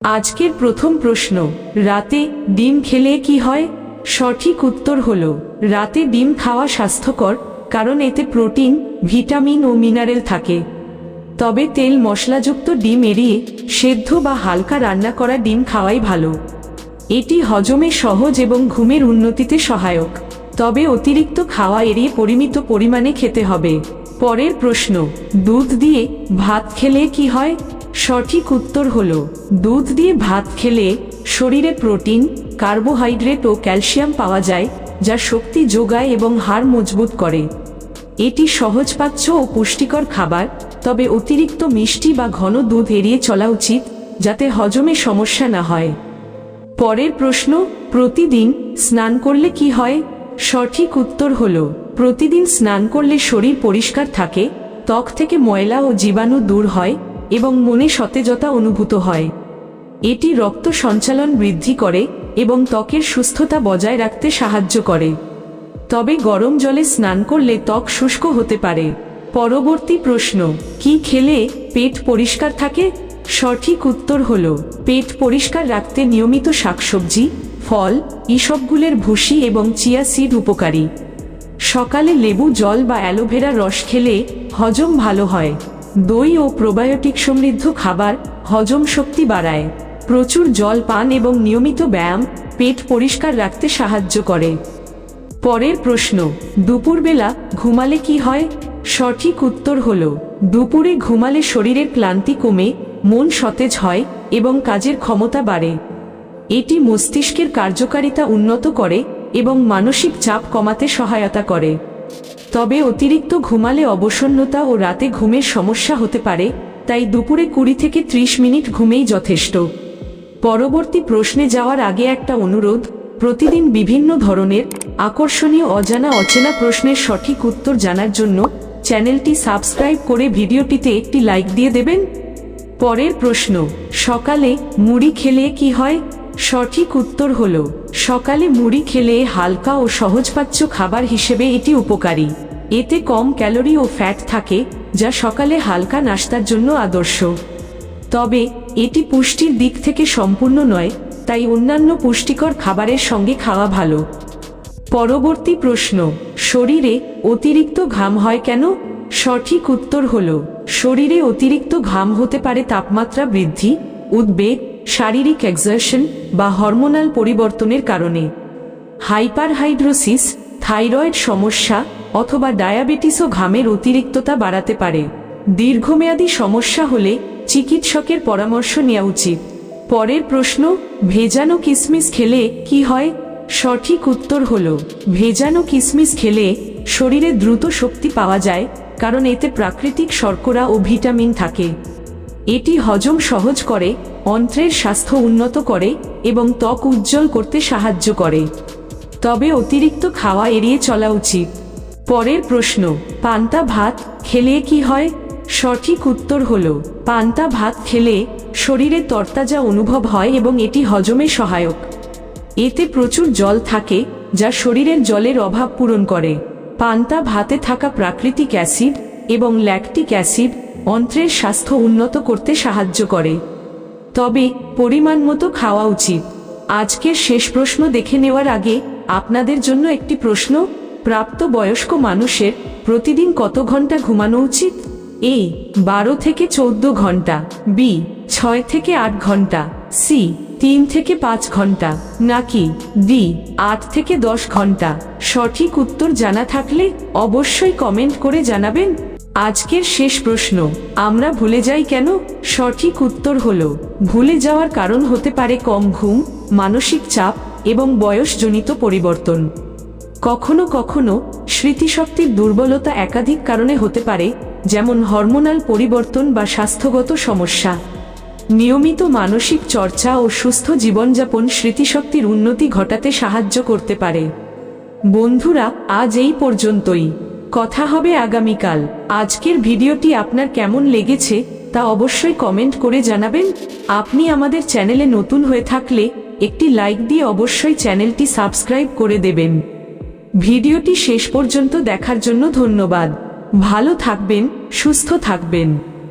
আজকের প্রথম প্রশ্ন, রাতে ডিম খেলে কি হয়? সঠিক উত্তর হল, রাতে ডিম খাওয়া স্বাস্থ্যকর, কারণ এতে প্রোটিন, ভিটামিন ও মিনারেল থাকে। তবে তেল মশলাযুক্ত ডিম এড়িয়ে সেদ্ধ বা হালকা রান্না করা ডিম খাওয়াই ভালো। এটি হজমে সহজ এবং ঘুমের উন্নতিতে সহায়ক। তবে অতিরিক্ত খাওয়া এড়িয়ে পরিমিত পরিমাণে খেতে হবে। পরের প্রশ্ন, দুধ দিয়ে ভাত খেলে কি হয়? সঠিক উত্তর হল, দুধ দিয়ে ভাত খেলে শরীরে প্রোটিন, কার্বোহাইড্রেট ও ক্যালসিয়াম পাওয়া যায়, যা শক্তি যোগায় এবং হাড় মজবুত করে। এটি সহজপাচ্য ও পুষ্টিকর খাবার, তবে অতিরিক্ত মিষ্টি বা ঘন দুধ এড়িয়ে চলা উচিত, যাতে হজমে সমস্যা না হয়। পরের প্রশ্ন, প্রতিদিন স্নান করলে কি হয়? সঠিক উত্তর হল, প্রতিদিন স্নান করলে শরীর পরিষ্কার থাকে, ত্বক থেকে ময়লা ও জীবাণু দূর হয় এবং মনে সতেজতা অনুভূত হয়। এটি রক্ত সঞ্চালন বৃদ্ধি করে এবং ত্বকের সুস্থতা বজায় রাখতে সাহায্য করে। তবে গরম জলে স্নান করলে ত্বক শুষ্ক হতে পারে। পরবর্তী প্রশ্ন, কি খেলে পেট পরিষ্কার থাকে? সঠিক উত্তর হল, পেট পরিষ্কার রাখতে নিয়মিত শাকসবজি, ফল, ইসবগুলের ভুসি এবং চিয়া সিড উপকারী। সকালে লেবু, জল বা অ্যালোভেরা রস খেলে হজম ভালো হয়। দই ও প্রোবায়োটিক সমৃদ্ধ খাবার হজম শক্তি বাড়ায়। প্রচুর জল পান এবং নিয়মিত ব্যায়াম পেট পরিষ্কার রাখতে সাহায্য করে। পরের প্রশ্ন, দুপুরবেলা ঘুমালে কি হয়? সঠিক উত্তর হল, দুপুরে ঘুমালে শরীরের ক্লান্তি কমে, মন সতেজ হয় এবং কাজের ক্ষমতা বাড়ে। এটি মস্তিষ্কের কার্যকারিতা উন্নত করে এবং মানসিক চাপ কমাতে সহায়তা করে। তবে অতিরিক্ত ঘুমালে অবসন্নতা ও রাতে ঘুমের সমস্যা হতে পারে, তাই দুপুরে কুড়ি থেকে ত্রিশ মিনিট ঘুমেই যথেষ্ট। পরবর্তী প্রশ্নে যাওয়ার আগে একটা অনুরোধ, প্রতিদিন বিভিন্ন ধরনের, আকর্ষণীয় অজানা অচেনা প্রশ্নের সঠিক উত্তর জানার জন্য চ্যানেলটি সাবস্ক্রাইব করে ভিডিওটিতে একটি লাইক দিয়ে দেবেন। পরের প্রশ্ন, সকালে মুড়ি খেলে কি হয়? সঠিক উত্তর হল সকালে মুড়ি খেলে হালকা ও সহজপাচ্য খাবার হিসেবে এটি উপকারী। এতে কম ক্যালোরি ও ফ্যাট থাকে, যা সকালে হালকা নাস্তার জন্য আদর্শ। তবে, এটি পুষ্টির দিক থেকে সম্পূর্ণ নয়, তাই অন্যান্য পুষ্টিকর খাবারের সঙ্গে খাওয়া ভালো। পরবর্তী প্রশ্ন, শরীরে অতিরিক্ত ঘাম হয় কেন? সঠিক উত্তর হল, শরীরে অতিরিক্ত ঘাম হতে পারে তাপমাত্রা বৃদ্ধি, উদ্বেগ শারীরিক এক্সারশন বা হরমোনাল পরিবর্তনের কারণে। হাইপারহাইড্রোসিস থাইরয়েড সমস্যা অথবা ডায়াবেটিসও ঘামের অতিরিক্ততা বাড়াতে পারে। দীর্ঘমেয়াদী সমস্যা হলে চিকিৎসকের পরামর্শ নেওয়া উচিত। পরের প্রশ্ন, ভেজানো কিসমিস খেলে কি হয়? সঠিক উত্তর হল, ভেজানো কিসমিস খেলে শরীরে দ্রুত শক্তি পাওয়া যায়, কারণ এতে প্রাকৃতিক শর্করা ও ভিটামিন থাকে। এটি হজম সহজ করে, অন্ত্রের স্বাস্থ্য উন্নত করে এবং ত্বক উজ্জ্বল করতে সাহায্য করে। তবে অতিরিক্ত খাওয়া এড়িয়ে চলা উচিত। পরের প্রশ্ন, পান্তা ভাত খেলে কি হয়? সঠিক উত্তর হল, পান্তা ভাত খেলে শরীরে তরতাজা অনুভব হয় এবং এটি হজমে সহায়ক। এতে প্রচুর জল থাকে, যা শরীরের জলের অভাব পূরণ করে। পান্তা ভাতে থাকা প্রাকৃতিক অ্যাসিড এবং ল্যাকটিক অ্যাসিড অন্ত্রের স্বাস্থ্য উন্নত করতে সাহায্য করে। তবে, পরিমাণ মতো খাওয়া উচিত। আজকের শেষ প্রশ্ন দেখে নেওয়ার আগে, আপনাদের জন্য একটি প্রশ্ন। প্রাপ্ত বয়স্ক মানুষের প্রতিদিন কত ঘণ্টা ঘুমানো উচিত? এ, বারো থেকে চৌদ্দ ঘণ্টা। বি, ছয় থেকে আট ঘণ্টা। সি, তিন থেকে পাঁচ ঘণ্টা। নাকি, ডি, আট থেকে দশ ঘণ্টা। সঠিক উত্তর জানা থাকলে অবশ্যই কমেন্ট করে জানাবেন। আজকের শেষ প্রশ্ন, আমরা ভুলে যাই কেন? সঠিক উত্তর হল, ভুলে যাওয়ার কারণ হতে পারে কম ঘুম, মানসিক চাপ এবং বয়সজনিত পরিবর্তন। কখনো কখনো স্মৃতিশক্তির দুর্বলতা একাধিক কারণে হতে পারে, যেমন হরমোনাল পরিবর্তন বা স্বাস্থ্যগত সমস্যা। নিয়মিত মানসিক চর্চা ও সুস্থ জীবনযাপন স্মৃতিশক্তির উন্নতি ঘটাতে সাহায্য করতে পারে। বন্ধুরা, আজ এই পর্যন্তই। কথা হবে আগামীকাল। আজকের ভিডিওটি আপনার কেমন লেগেছে তা অবশ্যই কমেন্ট করে জানাবেন। আপনি আমাদের চ্যানেলে নতুন হয়ে থাকলে একটি লাইক দিয়ে অবশ্যই চ্যানেলটি সাবস্ক্রাইব করে দেবেন। ভিডিওটি শেষ পর্যন্ত দেখার জন্য ধন্যবাদ। ভালো থাকবেন, সুস্থ থাকবেন।